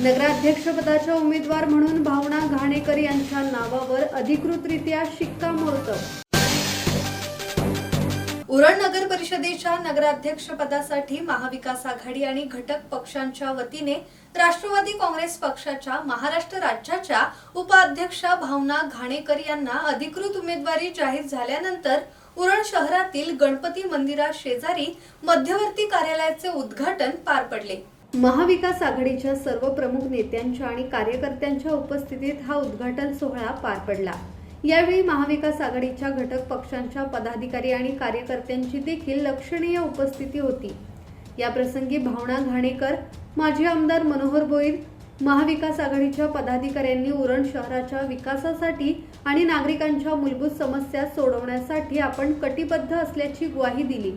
नगराध्यक्षपदाच्या उमेदवार म्हणून भावना घाणेकर यांच्या नावावर अधिकृतरित्या शिक्कामोर्तब. उरण नगर परिषदेच्या नगराध्यक्षपदासाठी महाविकास आघाडी आणि घटक पक्षांच्या वतीने राष्ट्रवादी काँग्रेस पक्षाच्या महाराष्ट्र राज्याच्या उपाध्यक्षा भावना घाणेकर यांना अधिकृत उमेदवारी जाहीर झाल्यानंतर उरण शहरातील गणपती मंदिरा शेजारी मध्यवर्ती कार्यालयाचे उद्घाटन पार पडले. महाविकास आघाडीच्या सर्व प्रमुख नेत्यांच्या आणि कार्यकर्त्यांच्या उपस्थितीत हा उद्घाटन सोहळा पार पडला. यावेळी महाविकास आघाडीच्या घटक पक्षांच्या पदाधिकारी आणि कार्यकर्त्यांची देखील लक्षणीय उपस्थिती होती. या प्रसंगी भावना घाणेकर माजी आमदार मनोहर बोईर महाविकास आघाडीच्या पदाधिकाऱ्यांनी उरण शहराच्या विकासासाठी आणि नागरिकांच्या मूलभूत समस्या सोडवण्यासाठी आपण कटिबद्ध असल्याची ग्वाही दिली.